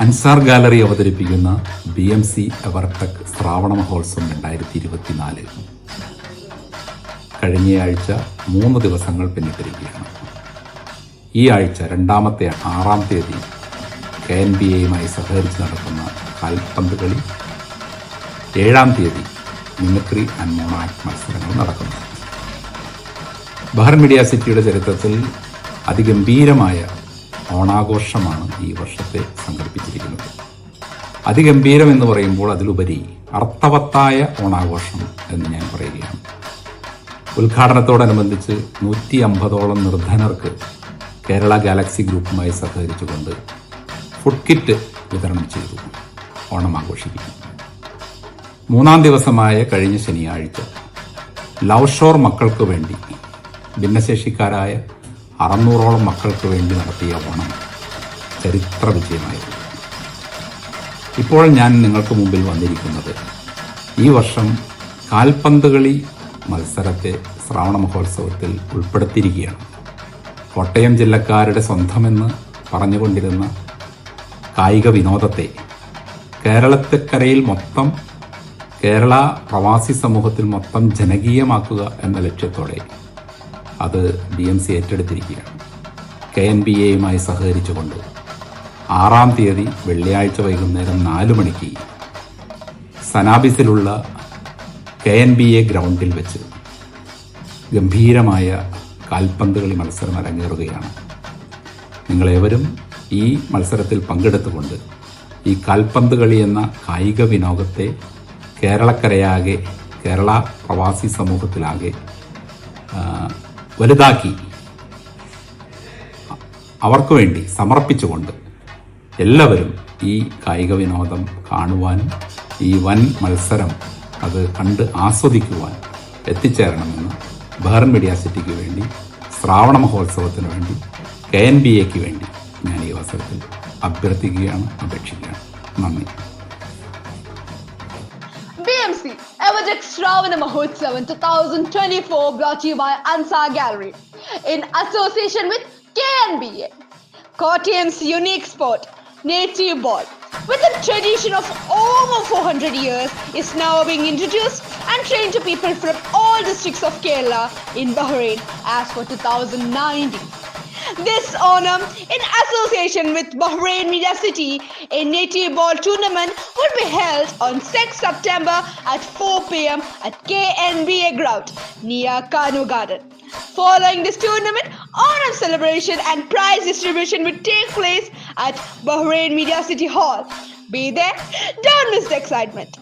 Ansar gallery അവതരിപ്പിക്കുന്ന B M C Evertech ശ്രാവണ മഹോത്സവം രണ്ടായിരത്തി ഇരുപത്തിനാല് കഴിഞ്ഞയാഴ്ച മൂന്ന് ദിവസങ്ങൾ പിന്നിട്ടിരിക്കുകയാണ്. ഈ ആഴ്ച രണ്ടാമത്തെ ആറാം തീയതി കെ എൻ ബി എയുമായി സഹകരിച്ച് നടക്കുന്ന കാൽപന്ത് കളി. ഏഴാം തീയതി മിമിക്രി ആൻഡ് മോണാക്ട് മത്സരങ്ങൾ നടക്കുന്നു. ബഹർ മീഡിയ സിറ്റിയുടെ ചരിത്രത്തിൽ അതിഗംഭീരമായ ഓണാഘോഷമാണ് ഈ വർഷത്തെ സംഘടിപ്പിച്ചിരിക്കുന്നത്. അതിഗംഭീരം എന്ന് പറയുമ്പോൾ അതിലുപരി അർത്ഥവത്തായ ഓണാഘോഷം എന്ന് ഞാൻ പറയുകയാണ്. ഉദ്ഘാടനത്തോടനുബന്ധിച്ച് നൂറ്റി അമ്പതോളം നിർധനർക്ക് കേരള ഗാലക്സി ഗ്രൂപ്പുമായി സഹകരിച്ചുകൊണ്ട് ഫുഡ് കിറ്റ് വിതരണം ചെയ്തു. ഓണം ആഘോഷിക്കുന്നു. മൂന്നാം ദിവസമായ കഴിഞ്ഞ ശനിയാഴ്ച ലവ് ഷോർ മക്കൾക്ക് വേണ്ടി ഭിന്നശേഷിക്കാരായ അറുന്നൂറോളം മക്കൾക്ക് വേണ്ടി നടത്തിയ ഓണം ചരിത്ര വിജയമായിരുന്നു. ഇപ്പോൾ ഞാൻ നിങ്ങൾക്ക് മുമ്പിൽ വന്നിരിക്കുന്നത് ഈ വർഷം കാൽപന്ത് കളി മത്സരത്തെ ശ്രാവണ മഹോത്സവത്തിൽ ഉൾപ്പെടുത്തിയിരിക്കുകയാണ്. കോട്ടയം ജില്ലക്കാരുടെ സ്വന്തമെന്ന് പറഞ്ഞുകൊണ്ടിരുന്ന കായിക വിനോദത്തെ കേരളത്തെക്കരയിൽ മൊത്തം കേരള പ്രവാസി സമൂഹത്തിൽ മൊത്തം ജനകീയമാക്കുക എന്ന ലക്ഷ്യത്തോടെ അത് ബി എം സി ഏറ്റെടുത്തിരിക്കുകയാണ്. കെ എൻ ബി എയുമായി സഹകരിച്ചുകൊണ്ട് ആറാം തീയതി വെള്ളിയാഴ്ച വൈകുന്നേരം നാല് മണിക്ക് സനാബിസിലുള്ള കെ എൻ ബി എ ഗ്രൗണ്ടിൽ വെച്ച് ഗംഭീരമായ കാൽപന്ത് കളി മത്സരം അരങ്ങേറുകയാണ്. നിങ്ങളേവരും ഈ മത്സരത്തിൽ പങ്കെടുത്തുകൊണ്ട് ഈ കാൽപന്ത് കളി എന്ന കായിക വിനോദത്തെ കേരളക്കരയാകെ കേരള പ്രവാസി സമൂഹത്തിലാകെ വലുതാക്കി അവർക്ക് വേണ്ടി സമർപ്പിച്ചുകൊണ്ട് എല്ലാവരും ഈ കായിക വിനോദം കാണുവാനും ഈ വൻ മത്സരം അത് കണ്ട് ആസ്വദിക്കുവാൻ എത്തിച്ചേരണമെന്ന് ബഹർ മീഡിയ സിറ്റിക്ക് വേണ്ടി ശ്രാവണ മഹോത്സവത്തിന് വേണ്ടി കെ എൻ ബി എക്ക് വേണ്ടി ഞാൻ ഈ അവസരത്തിൽ അഭ്യർത്ഥിക്കുകയാണ് അപേക്ഷിക്കുകയാണ്. നന്ദി. Evertech Shravana Mahotsav 2024 brought to you by Ansar Gallery in association with KNBA. Kottayam's unique sport, native ball, with a tradition of over 400 years, is now being introduced and trained to people from all districts of Kerala in Bahrain as for 2019. This Onam, in association with Bahrain Media City, a native ball tournament will be held on 6 September at 4 pm at KNBA Ground near Kanu Garden. Following this tournament, Onam celebration and prize distribution will take place at Bahrain Media City Hall. Be there, don't miss the excitement.